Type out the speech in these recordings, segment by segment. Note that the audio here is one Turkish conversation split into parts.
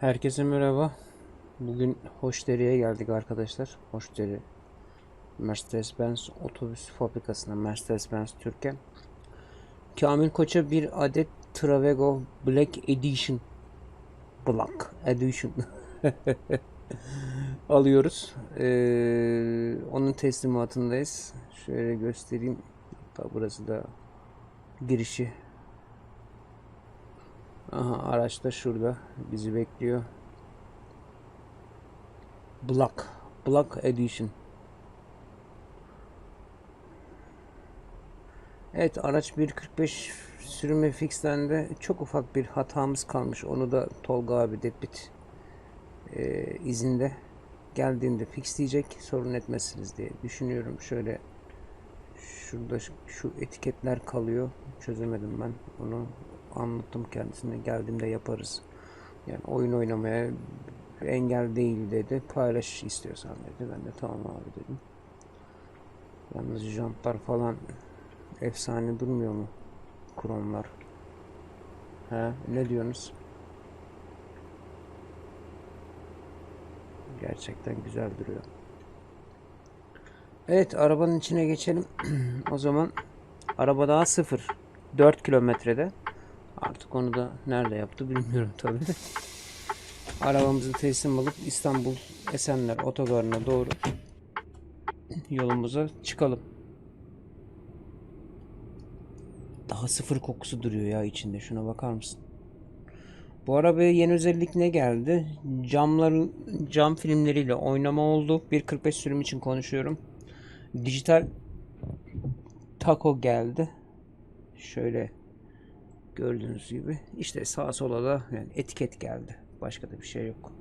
Herkese merhaba. Bugün Hoşderi'ye geldik arkadaşlar. Hoşderi Mercedes-Benz otobüs fabrikasına Mercedes-Benz Türkiye. Kamil Koç'a bir adet Travego Black Edition Black Edition alıyoruz. Ee, onun teslimatındayız. Şöyle göstereyim. Hatta burası da girişi Aha araç da şurada bizi bekliyor. Black. Black Edition. Evet araç 1.45 sürümü fixlendi. Çok ufak bir hatamız kalmış. Onu da Tolga abi Debit e, izinde geldiğinde fixleyecek. Sorun etmezsiniz diye düşünüyorum. Şöyle şurada şu- şu etiketler kalıyor. Çözemedim ben onu. Anlattım kendisine. Geldiğimde yaparız. Yani oyun oynamaya engel değil dedi. Paylaş istiyorsan dedi. Ben de tamam abi dedim. Yalnız jantlar falan efsane durmuyor mu? Kromlar. He, ne diyorsunuz? Gerçekten güzel duruyor. Evet, arabanın içine geçelim. o zaman araba daha sıfır. 4 kilometrede. Artık onu da nerede yaptı bilmiyorum tabii de. Arabamızı teslim alıp İstanbul Esenler Otogarı'na doğru yolumuza çıkalım. Daha sıfır kokusu duruyor ya içinde. Şuna bakar mısın? Bu arabaya yeni özellik ne geldi? Camların cam filmleriyle oynama oldu. 1.45 sürüm için konuşuyorum. Dijital taco geldi. Şöyle gördüğünüz gibi. İşte sağa sola da yani etiket geldi. Başka da bir şey yok.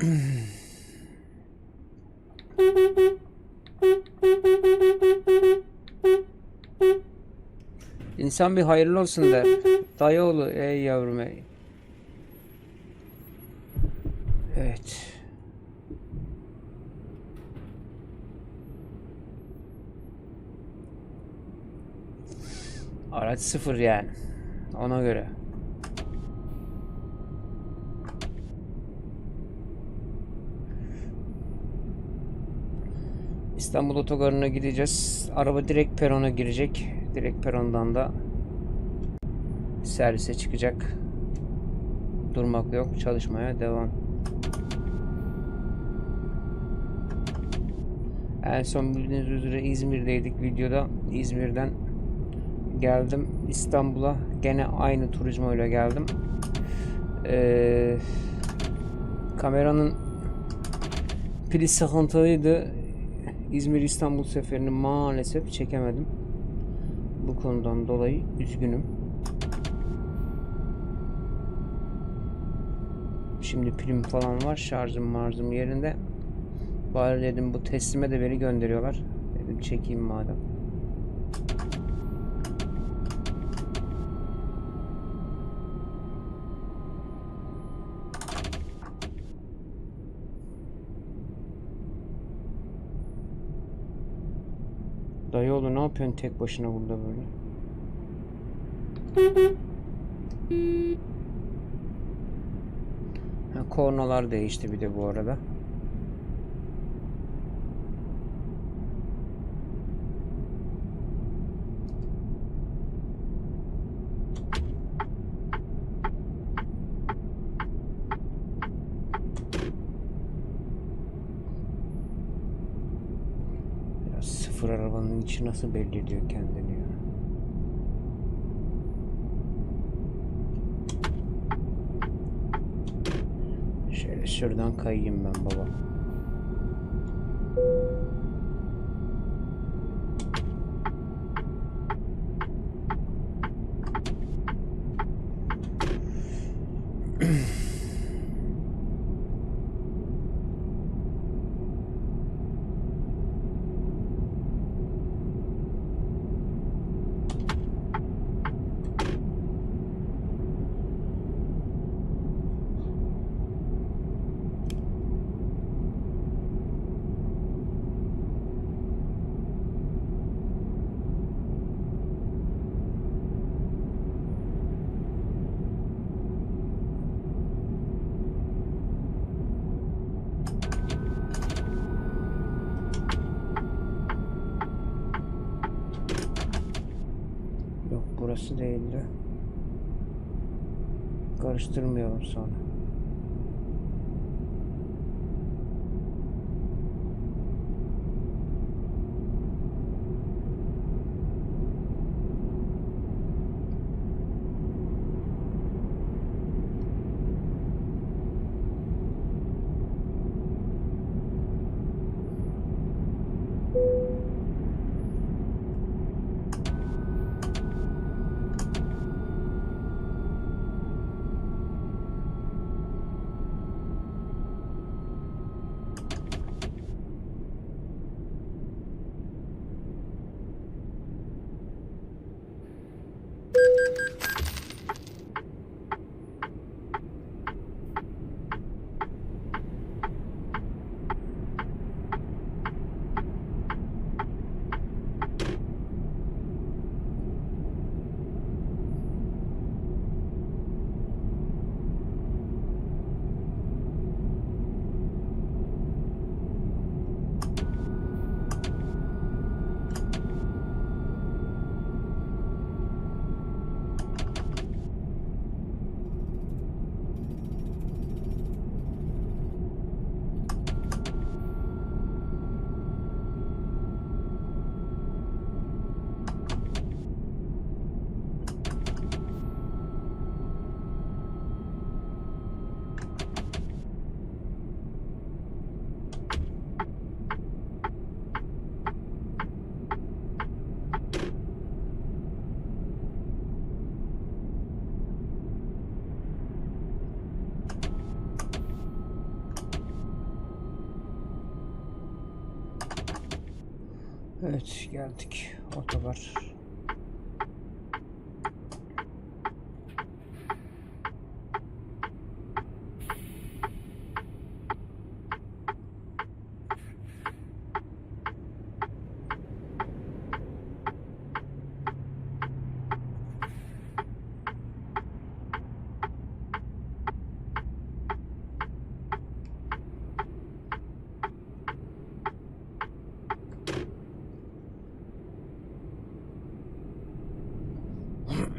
İnsan bir hayırlı olsun der. Dayıoğlu ey yavrum ey. Evet. Araç sıfır yani. Ona göre. İstanbul Otogarı'na gideceğiz. Araba direkt perona girecek. Direkt perondan da servise çıkacak. Durmak yok. Çalışmaya devam. En son bildiğiniz üzere İzmir'deydik videoda. İzmir'den geldim İstanbul'a. Gene aynı turizmo ile geldim. Ee, kameranın pili sıkıntılıydı. İzmir İstanbul seferini maalesef çekemedim. Bu konudan dolayı üzgünüm. Şimdi pilim falan var. Şarjım marzım yerinde. Bari dedim bu teslime de beni gönderiyorlar. Dedim çekeyim madem. Dayıoğlu ne yapıyorsun tek başına burada böyle? Ha, kornalar değişti bir de bu arada. Sıfır arabanın içi nasıl belli ediyor kendini ya. Şöyle şuradan kayayım ben baba. mm Karıştırmayalım sonra. Evet geldik otogar.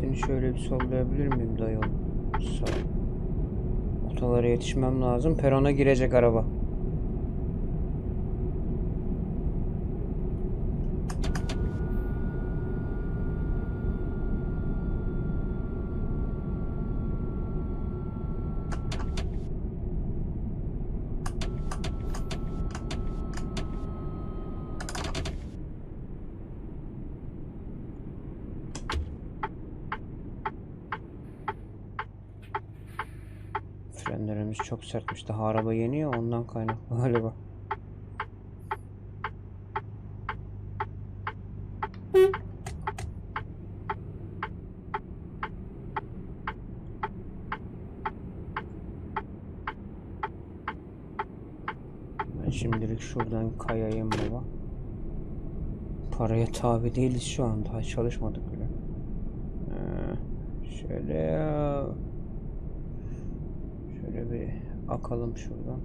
Seni şöyle bir sollayabilir miyim dayı? Sağ ol. Otolara yetişmem lazım. Perona girecek araba. Frenlerimiz çok sertmiş. Daha araba yeni ya ondan kaynaklı galiba. Ben şimdilik şuradan kayayım baba. Paraya tabi değiliz şu an. Daha çalışmadık bile. Ee, şöyle. Şöyle bir akalım şuradan.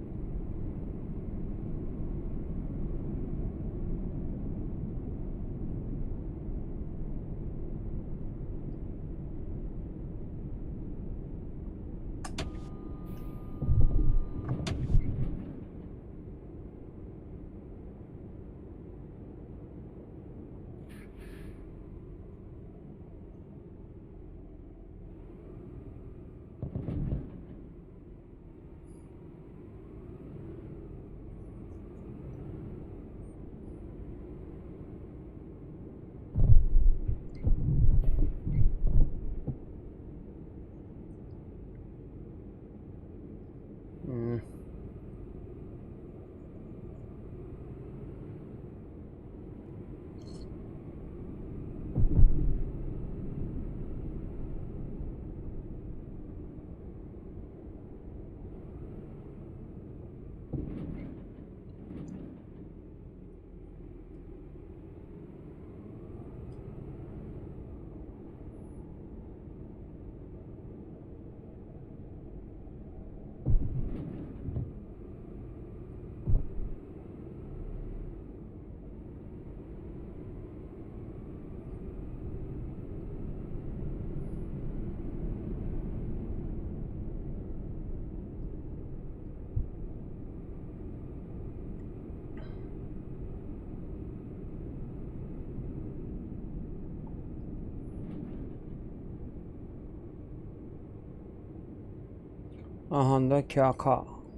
Aha da KK.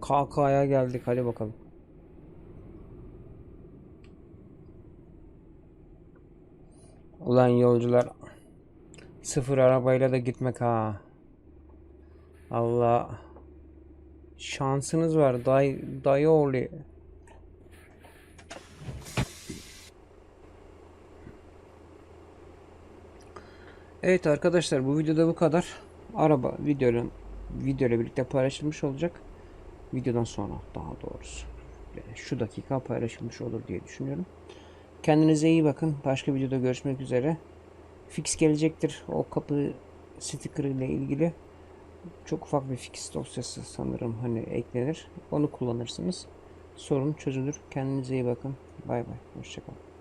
KK'ya geldik hadi bakalım. Ulan yolcular sıfır arabayla da gitmek ha. Allah şansınız var day dayı oğlu. Evet arkadaşlar bu videoda bu kadar. Araba videonun video birlikte paylaşılmış olacak. Videodan sonra daha doğrusu. Şu dakika paylaşılmış olur diye düşünüyorum. Kendinize iyi bakın. Başka videoda görüşmek üzere. Fix gelecektir. O kapı sticker'ı ile ilgili çok ufak bir fix dosyası sanırım hani eklenir. Onu kullanırsınız. Sorun çözülür. Kendinize iyi bakın. Bay bay. Hoşçakalın.